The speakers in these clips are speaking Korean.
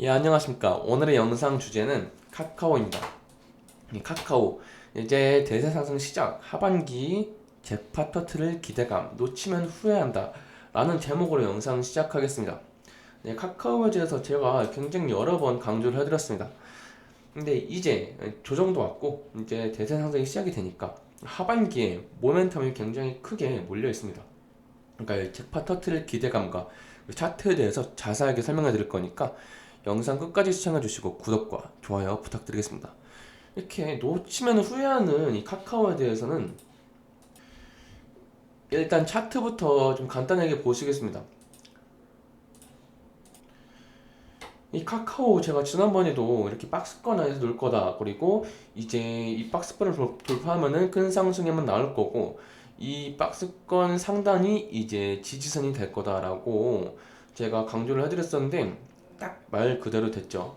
예, 안녕하십니까. 오늘의 영상 주제는 카카오입니다. 이 카카오, 이제 대세 상승 시작, 하반기 잭팟 터트릴 기대감, 놓치면 후회한다. 라는 제목으로 영상 시작하겠습니다. 네, 카카오에 대해서 제가 굉장히 여러 번 강조를 해드렸습니다. 근데 이제 조정도 왔고, 이제 대세 상승이 시작이 되니까 하반기에 모멘텀이 굉장히 크게 몰려 있습니다. 그러니까 잭팟 터트릴 기대감과 차트에 대해서 자세하게 설명해 드릴 거니까 영상 끝까지 시청해 주시고 구독과 좋아요 부탁드리겠습니다. 이렇게 놓치면 후회하는 이 카카오에 대해서는 일단 차트부터 좀 간단하게 보시겠습니다. 이 카카오 제가 지난번에도 이렇게 박스권 안에서 놀 거다. 그리고 이제 이 박스권을 돌- 돌파하면은 큰 상승에만 나올 거고 이 박스권 상단이 이제 지지선이 될 거다라고 제가 강조를 해드렸었는데 딱 말 그대로 됐죠.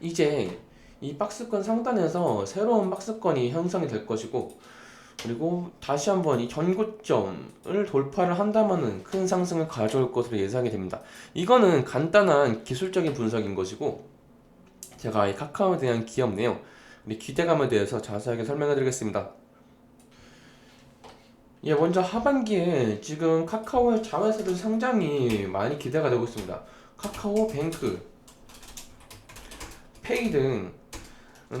이제 이 박스권 상단에서 새로운 박스권이 형성이 될 것이고 그리고 다시 한번 이 전고점을 돌파를 한다면은 큰 상승을 가져올 것으로 예상이 됩니다. 이거는 간단한 기술적인 분석인 것이고 제가 이 카카오에 대한 기업 내용, 우리 기대감에 대해서 자세하게 설명해 드리겠습니다. 예, 먼저 하반기에 지금 카카오의 자회사들 상장이 많이 기대가 되고 있습니다. 카카오 뱅크, 페이 등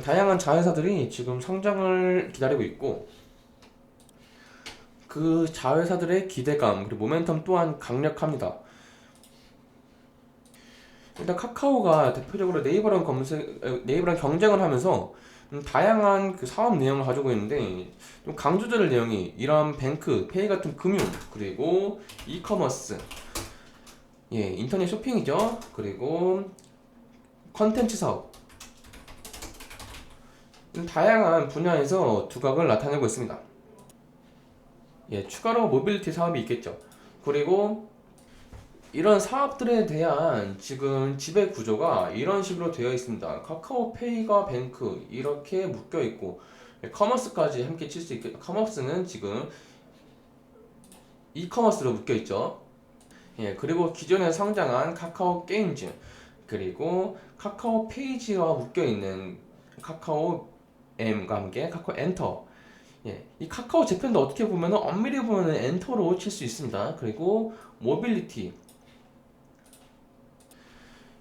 다양한 자회사들이 지금 상장을 기다리고 있고 그 자회사들의 기대감 그리고 모멘텀 또한 강력합니다. 일단 카카오가 대표적으로 네이버랑 검색 에, 네이버랑 경쟁을 하면서 음, 다양한 그 사업 내용을 가지고 있는데 좀 강조될 내용이 이런 뱅크, 페이 같은 금융 그리고 이커머스 예 인터넷 쇼핑이죠 그리고 컨텐츠 사업 음, 다양한 분야에서 두각을 나타내고 있습니다. 예, 추가로 모빌리티 사업이 있겠죠. 그리고 이런 사업들에 대한 지금 지배 구조가 이런 식으로 되어 있습니다. 카카오페이가 뱅크 이렇게 묶여 있고 예, 커머스까지 함께 칠 수 있게 커머스는 지금 이커머스로 묶여 있죠. 예, 그리고 기존에 상장한 카카오 게임즈 그리고 카카오 페이지와 묶여 있는 카카오 M과 함께 카카오 엔터 예, 이 카카오 재팬도 어떻게 보면은 엄밀히 보면은 엔터로 칠 수 있습니다. 그리고 모빌리티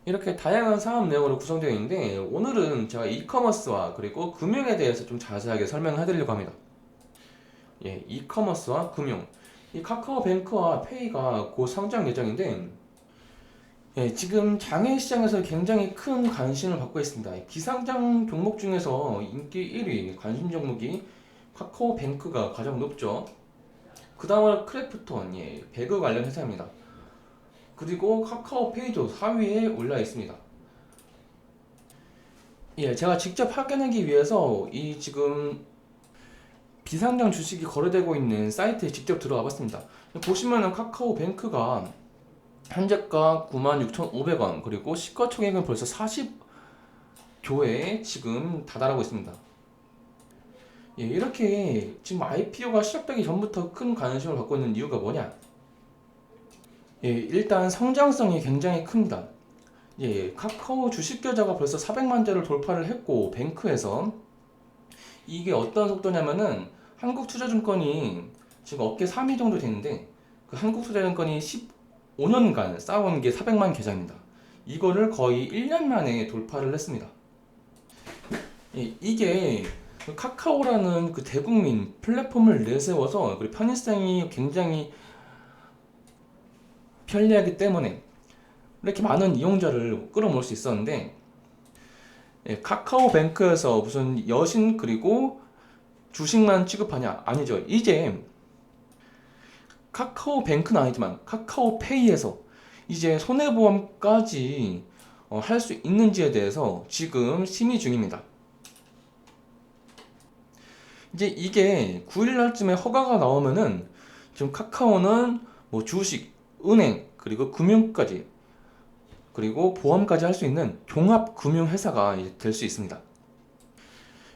이렇게 다양한 사업 내용으로 구성되어 있는데 오늘은 제가 이커머스와 그리고 금융에 대해서 좀 자세하게 설명을 해드리려고 합니다. 예, 이커머스와 금융 이 카카오뱅크와 페이가 곧 상장 예정인데 예, 지금 장외 시장에서 굉장히 큰 관심을 받고 있습니다. 기상장 종목 중에서 인기 1위 관심 종목이 카카오뱅크가 가장 높죠. 그 다음은 크래프톤, 예, 배그 관련 회사입니다. 그리고 카카오 페이도 4위에 올라 있습니다. 예, 제가 직접 확인하기 위해서 이 지금 비상장 주식이 거래되고 있는 사이트에 직접 들어가 봤습니다. 보시면은 카카오뱅크가 현재가 96,500원 그리고 시가총액은 벌써 40조에 지금 다다르고 있습니다. 예, 이렇게 지금 IPO가 시작되기 전부터 큰 관심을 받고 있는 이유가 뭐냐? 예, 일단 성장성이 굉장히 큽니다. 예, 카카오 주식 계좌가 벌써 400만 대를 돌파를 했고 뱅크에서 이게 어떤 속도냐면은 한국투자증권이 지금 업계 3위 정도 되는데 그 한국투자증권이 15년간 쌓아온 게 400만 계좌입니다. 이거를 거의 1년 만에 돌파를 했습니다. 예, 이게 그 카카오라는 그 대국민 플랫폼을 내세워서 그리고 편의성이 굉장히 편리하기 때문에 이렇게 많은 이용자를 끌어모을 수 있었는데 예, 카카오뱅크에서 무슨 여신 그리고 주식만 취급하냐 아니죠 이제 카카오뱅크는 아니지만 카카오페이에서 이제 손해보험까지 어, 할 수 있는지에 대해서 지금 심의 중입니다. 이제 이게 9일날쯤에 허가가 나오면은 지금 카카오는 뭐 주식, 은행, 그리고 금융까지 그리고 보험까지 할 수 있는 종합 금융 회사가 될 수 있습니다.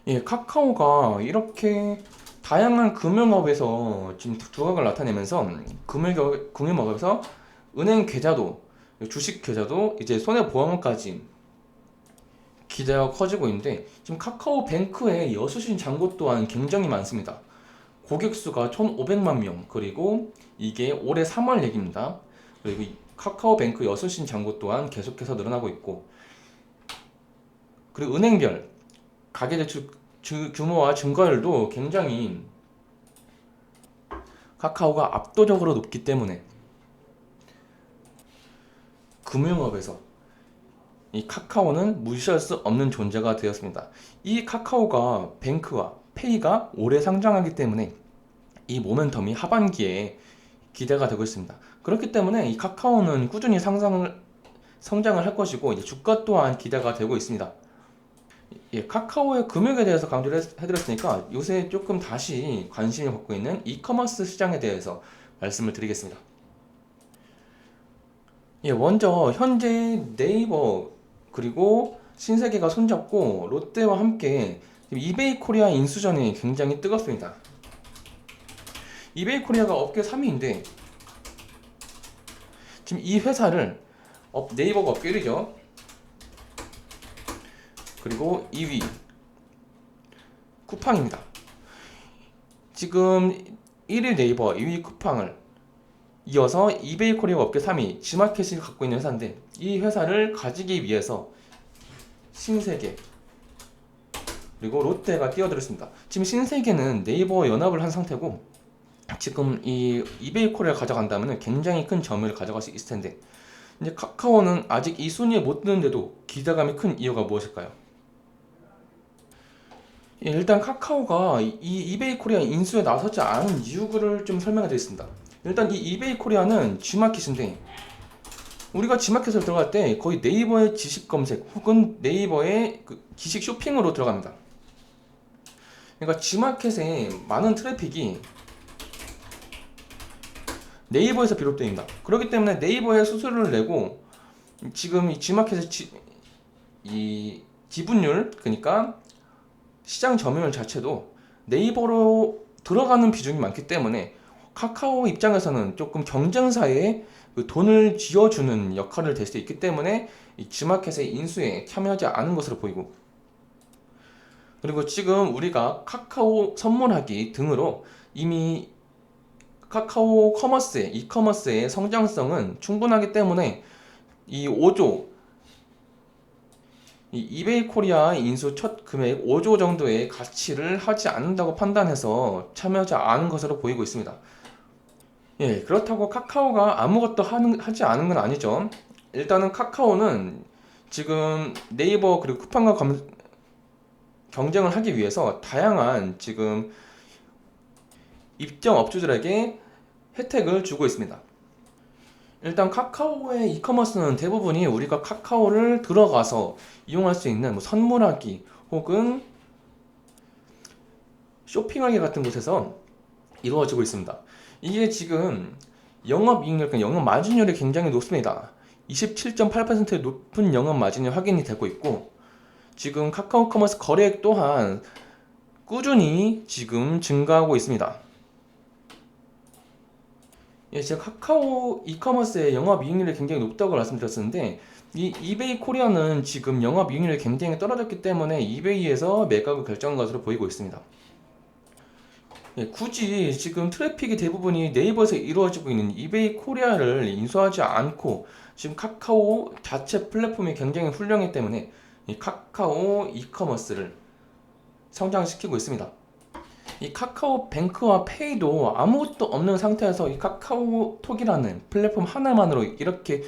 예, 카카오가 이렇게 다양한 금융업에서 지금 두각을 나타내면서 금융업, 금융업에서 은행 계좌도 주식 계좌도 이제 손해 보험까지 기대가 커지고 있는데 지금 카카오뱅크의 여수신 잔고 또한 굉장히 많습니다. 고객 수가 1,500만 명 그리고 이게 올해 3월 얘기입니다. 그리고 이 카카오뱅크 여수신 잔고 또한 계속해서 늘어나고 있고 그리고 은행별 가계대출 주- 규모와 증가율도 굉장히 카카오가 압도적으로 높기 때문에 금융업에서 이 카카오는 무시할 수 없는 존재가 되었습니다. 이 카카오가 뱅크와 페이가 올해 상장하기 때문에 이 모멘텀이 하반기에 기대가 되고 있습니다. 그렇기 때문에 이 카카오는 꾸준히 상상을 성장을 할 것이고 이제 주가 또한 기대가 되고 있습니다. 예, 카카오의 금융에 대해서 강조를 했- 해드렸으니까 요새 조금 다시 관심을 갖고 있는 이커머스 시장에 대해서 말씀을 드리겠습니다. 예, 먼저 현재 네이버 그리고 신세계가 손잡고 롯데와 함께 이베이 코리아 인수전이 굉장히 뜨겁습니다. 이베이 코리아가 업계 3위인데 지금 이 회사를 업, 네이버가 업계 1위죠. 그리고 2위 쿠팡입니다. 지금 1위 네이버, 2위 쿠팡을 이어서 이베이 코리아 업계 3위 지마켓이 갖고 있는 회사인데 이 회사를 가지기 위해서 신세계 그리고 롯데가 뛰어들었습니다. 지금 신세계는 네이버 연합을 한 상태고 지금 이 이베이 코리아 가져간다면 굉장히 큰 점유를 가져갈 수 있을 텐데 이제 카카오는 아직 이 순위에 못 드는데도 기대감이 큰 이유가 무엇일까요? 예, 일단 카카오가 이 이베이 코리아 인수에 나서지 않은 이유를 좀 설명해 드리겠습니다. 일단 이 이베이 코리아는 G마켓인데 우리가 G마켓을 들어갈 때 거의 네이버의 지식 검색 혹은 네이버의 그 기식 쇼핑으로 들어갑니다. 그러니까 G마켓에 많은 트래픽이 네이버에서 비롯됩니다. 그렇기 때문에 네이버에 수수료를 내고 지금 이 G마켓의 지, 이 지분율 그러니까 시장 점유율 자체도 네이버로 들어가는 비중이 많기 때문에 카카오 입장에서는 조금 경쟁사에 그 돈을 쥐어주는 역할을 될 수 있기 때문에 이 G마켓의 인수에 참여하지 않은 것으로 보이고 그리고 지금 우리가 카카오 선물하기 등으로 이미 카카오 커머스의 이커머스의 성장성은 충분하기 때문에 이 5조 이 이베이 코리아 인수 첫 금액 5조 정도의 가치를 하지 않는다고 판단해서 참여하지 않은 것으로 보이고 있습니다. 예, 그렇다고 카카오가 아무것도 하는, 하지 않은 건 아니죠. 일단은 카카오는 지금 네이버 그리고 쿠팡과 검- 경쟁을 하기 위해서 다양한 지금 입점 업주들에게 혜택을 주고 있습니다. 일단 카카오의 이커머스는 대부분이 우리가 카카오를 들어가서 이용할 수 있는 뭐 선물하기 혹은 쇼핑하기 같은 곳에서 이루어지고 있습니다. 이게 지금 영업이익률, 그러니까 영업 마진율이 굉장히 높습니다. 27.8%의 높은 영업 마진이 확인이 되고 있고 지금 카카오 커머스 거래액 또한 꾸준히 지금 증가하고 있습니다. 예, 제가 카카오 이커머스의 영업 이익률이 굉장히 높다고 말씀드렸었는데 이 이베이 코리아는 지금 영업 이익률이 굉장히 떨어졌기 때문에 이베이에서 매각을 결정한 것으로 보이고 있습니다. 예, 굳이 지금 트래픽이 대부분이 네이버에서 이루어지고 있는 이베이 코리아를 인수하지 않고 지금 카카오 자체 플랫폼이 굉장히 훌륭하기 때문에 이 카카오 이커머스를 성장시키고 있습니다. 이 카카오 뱅크와 페이도 아무것도 없는 상태에서 이 카카오톡이라는 플랫폼 하나만으로 이렇게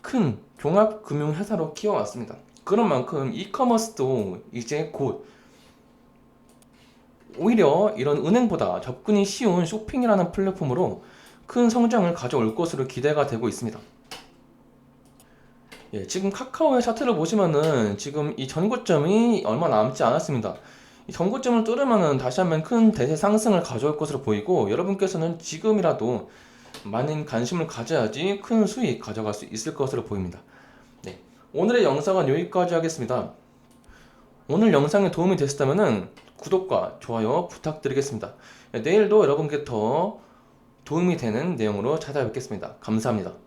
큰 종합 금융 회사로 키워왔습니다. 그런 만큼 이커머스도 이제 곧 오히려 이런 은행보다 접근이 쉬운 쇼핑이라는 플랫폼으로 큰 성장을 가져올 것으로 기대가 되고 있습니다. 예, 지금 카카오의 차트를 보시면은 지금 이 전고점이 얼마 남지 않았습니다. 이 전고점을 뚫으면은 다시 한번 큰 대세 상승을 가져올 것으로 보이고 여러분께서는 지금이라도 많은 관심을 가져야지 큰 수익 가져갈 수 있을 것으로 보입니다. 네, 오늘의 영상은 여기까지 하겠습니다. 오늘 영상에 도움이 됐다면은 구독과 좋아요 부탁드리겠습니다. 네, 내일도 여러분께 더 도움이 되는 내용으로 찾아뵙겠습니다. 감사합니다.